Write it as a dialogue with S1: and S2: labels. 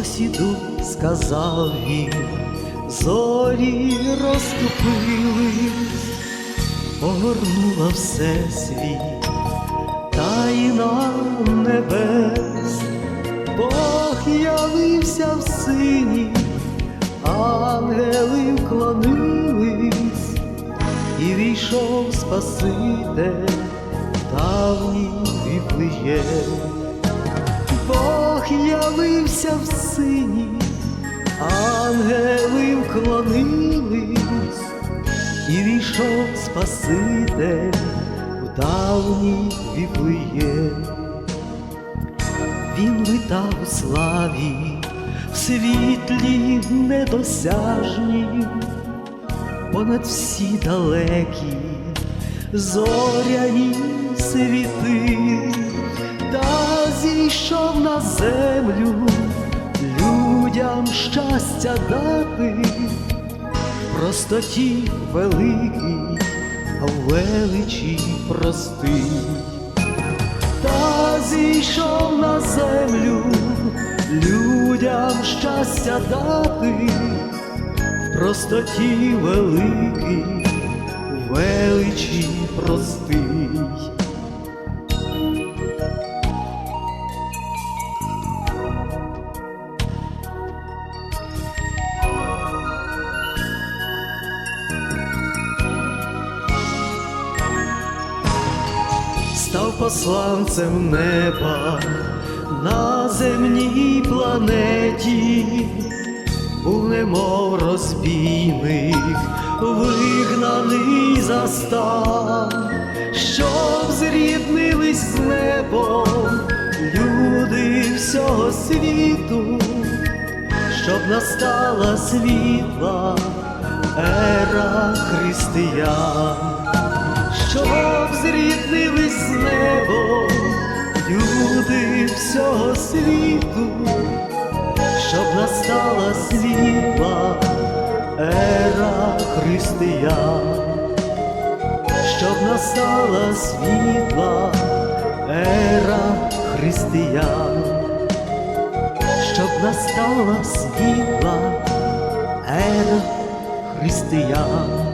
S1: ось сказав він, зорі розступились, огорнула все світ, тайна небес, Бог явився в сині, ангели вклонились, і війшов Спаситель, давній Віфлеєм. Бог явився в сині, ангели вклонились, і війшов Спаситель в давній Віфлеєм. Він витав у славі, в світлі недосяжні, понад всі далекі зоряні світи, та зійшов на землю людям щастя дати, простоті великій, величі простий та зійшов на землю людям щастя дати, простоті великий, у величі простий. Став посланцем неба на земній планеті, був немов розбійник, вигнаний за стан, щоб зріднились з небом люди всього світу, щоб настала світла ера християн щоб зріднились з небом люди всього світу, щоб настала світла ера християн, щоб настала світла ера християн, щоб настала світла ера християн.